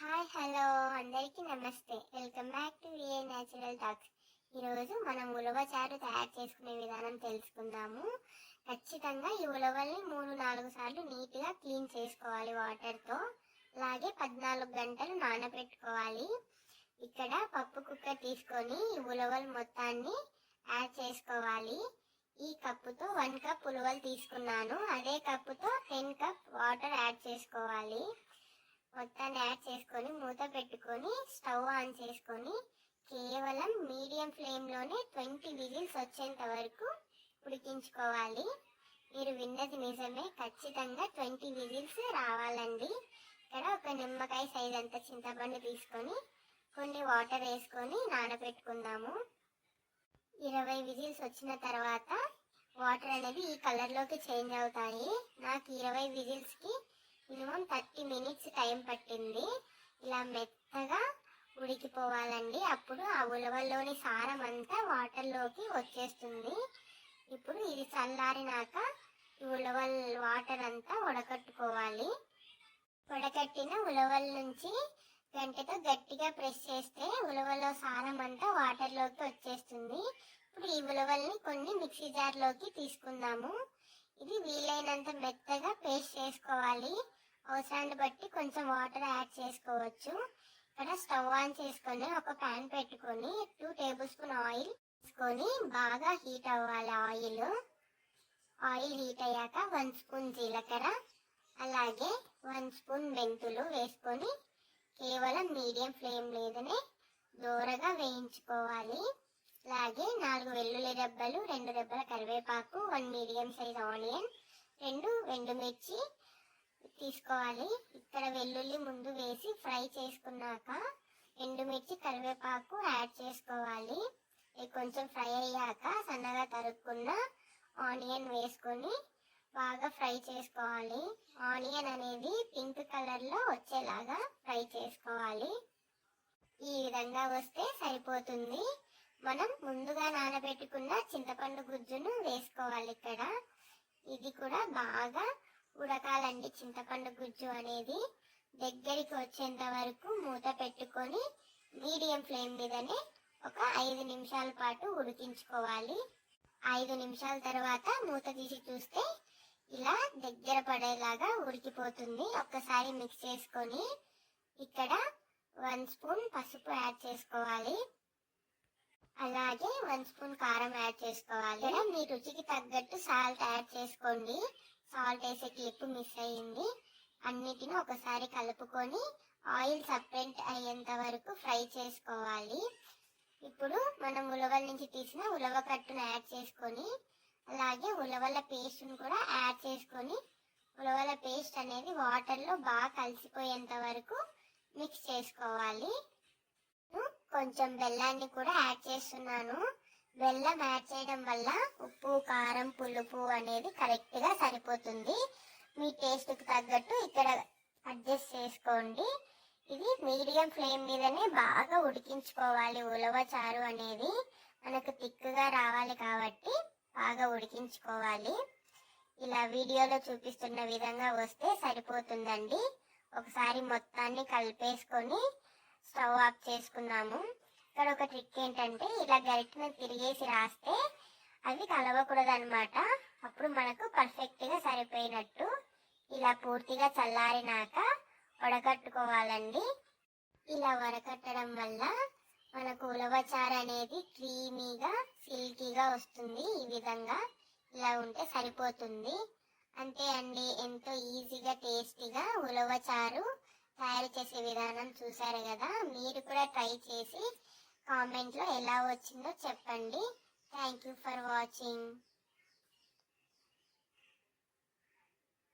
Hi hello అందరికీ నమస్తే. Welcome back to VA natural talks ఈరోజు మనం ఉలవ చారు తయారు చేసుకునే విధానం తెలుసుకుందాము. ఖచ్చితంగా ఈ ఉలవల్ని మూడు నాలుగు సార్లు నీట్గా క్లీన్ చేసుకోవాలి వాటర్తో. అలాగే పద్నాలుగు గంటలు నానబెట్టుకోవాలి. ఇక్కడ పప్పు కుక్కర్ తీసుకొని ఈ ఉలవలు మొత్తాన్ని యాడ్ చేసుకోవాలి. ఈ కప్పుతో వన్ కప్ ఉలవలు తీసుకున్నాను. అదే కప్పుతో టెన్ కప్ వాటర్ యాడ్ చేసుకోవాలి. మొత్తాన్ని యాడ్ చేసుకొని మూత పెట్టుకొని స్టవ్ ఆన్ చేసుకొని కేవలం మీడియం ఫ్లేమ్లోనే ట్వంటీ విజిల్స్ వచ్చేంత వరకు ఉడికించుకోవాలి. మీరు విన్నది నిజమే ఖచ్చితంగా ట్వంటీ విజిల్స్ రావాలండి. ఇక్కడ ఒక నిమ్మకాయ సైజ్ అంత చింతపండు తీసుకొని కొన్ని వాటర్ వేసుకొని నానబెట్టుకుందాము. ఇరవై విజిల్స్ వచ్చిన తర్వాత వాటర్ అనేది ఈ కలర్లోకి చేంజ్ అవుతాయి. నాకు ఇరవై విజిల్స్కి మినిమం థర్టీ మినిట్స్ టైం పట్టింది. ఇలా మెత్తగా ఉడికిపోవాలండి. అప్పుడు ఆ ఉలవల్లోని సారం అంతా వాటర్లోకి వచ్చేస్తుంది. ఇప్పుడు ఇది చల్లారినాక ఈ ఉలవల్ వాటర్ అంతా ఉడకట్టుకోవాలి ఉడకట్టిన ఉలవల నుంచి గంటతో గట్టిగా ప్రెస్ చేస్తే ఉలవలో సారం అంతా వాటర్లోకి వచ్చేస్తుంది. ఇప్పుడు ఈ ఉలవల్ని కొన్ని మిక్సీ జార్లోకి తీసుకుందాము. ఇది వీలైనంత మెత్తగా పేస్ట్ చేసుకోవాలి. అవసరాన్ని బట్టి కొంచెం వాటర్ యాడ్ చేసుకోవచ్చు. ఇక్కడ స్టవ్ ఆన్ చేసుకొని ఒక ప్యాన్ పెట్టుకొని టూ టేబుల్ స్పూన్ ఆయిల్ తీసుకొని బాగా హీట్ అవ్వాలి ఆయిల్. ఆయిల్ హీట్ అయ్యాక వన్ స్పూన్ జీలకర్ర అలాగే వన్ స్పూన్ మెంతులు వేసుకొని కేవలం మీడియం ఫ్లేమ్ లేదనే దూరగా వేయించుకోవాలి. అలాగే నాలుగు వెల్లుల్లి దెబ్బలు రెండు దెబ్బల కరివేపాకు వన్ మీడియం సైజ్ ఆనియన్ రెండు ఎండుమిర్చి తీసుకోవాలి. ఇక్కడ వెల్లుల్లి ముందు వేసి ఫ్రై చేసుకున్నాక ఎండుమిర్చి కరివేపాకు యాడ్ చేసుకోవాలి. ఇది కొంచెం ఫ్రై అయ్యాక సన్నగా తరుక్కున్న ఆనియన్ వేసుకొని బాగా ఫ్రై చేసుకోవాలి. ఆనియన్ అనేది పింక్ కలర్లో వచ్చేలాగా ఫ్రై చేసుకోవాలి. ఈ విధంగా వస్తే సరిపోతుంది. మనం ముందుగా నానబెట్టుకున్న చింతపండు గుజ్జును వేసుకోవాలి ఇక్కడ. ఇది కూడా బాగా ఉడకాలండి చింతపండు గుజ్జు అనేది దగ్గరికి వచ్చేంత వరకు మూత పెట్టుకొని మీడియం ఫ్లేమ్ మీదనే ఒక ఐదు నిమిషాల పాటు ఉడికించుకోవాలి. ఐదు నిమిషాల తర్వాత మూత తీసి చూస్తే ఇలా దగ్గర పడేలాగా ఉడికిపోతుంది. ఒక్కసారి మిక్స్ చేసుకొని ఇక్కడ వన్ స్పూన్ పసుపు యాడ్ చేసుకోవాలి. అలాగే వన్ స్పూన్ కారం యాడ్ చేసుకోవాలి. మీ రుచికి తగ్గట్టు సాల్ట్ యాడ్ చేసుకోండి. సాల్ట్ వేసే క్లిప్ మిస్ అయ్యింది. అన్నిటిని ఒకసారి కలుపుకొని ఆయిల్ సపరేట్ అయ్యేంత వరకు ఫ్రై చేసుకోవాలి. ఇప్పుడు మనం ఉలవల నుంచి తీసిన ఉలవ కట్టును యాడ్ చేసుకొని అలాగే ఉలవల పేస్ట్ను కూడా యాడ్ చేసుకొని ఉలవల పేస్ట్ అనేది వాటర్లో బాగా కలిసిపోయేంత వరకు మిక్స్ చేసుకోవాలి. కొంచెం బెల్లాన్ని కూడా యాడ్ చేస్తున్నాను. బెల్లం యాడ్ చేయడం వల్ల ఉప్పు కారం పులుపు అనేది కరెక్ట్గా సరిపోతుంది. మీ టేస్ట్కి తగ్గట్టు ఇక్కడ అడ్జస్ట్ చేసుకోండి. ఇది మీడియం ఫ్లేమ్ మీదనే బాగా ఉడికించుకోవాలి. ఉలవ చారు అనేది మనకు తిక్కుగా రావాలి కాబట్టి బాగా ఉడికించుకోవాలి. ఇలా వీడియోలో చూపిస్తున్న విధంగా వస్తే సరిపోతుందండి. ఒకసారి మొత్తాన్ని కలిపేసుకొని స్టవ్ ఆఫ్ చేసుకున్నాము ఇక్కడ ఒక ట్రిక్ ఏంటంటే ఇలా గరిటను తిరిగేసి రాస్తే అవి కలవకూడదు అనమాట అప్పుడు మనకు పర్ఫెక్ట్గా సరిపోయినట్టు ఇలా పూర్తిగా చల్లారినాక వడకట్టుకోవాలండి. ఇలా వడకట్టడం వల్ల మనకు ఉలవచారు అనేది క్రీమీగా సిల్కీగా వస్తుంది. ఈ విధంగా ఇలా ఉంటే సరిపోతుంది. అంతే అండి. ఎంతో ఈజీగా టేస్టీగా ఉలవచారు తయారు చేసే విధానం చూసారు కదా. మీరు కూడా ట్రై చేసి కామెంట్లో ఎలా వచ్చిందో చెప్పండి. Thank you for watching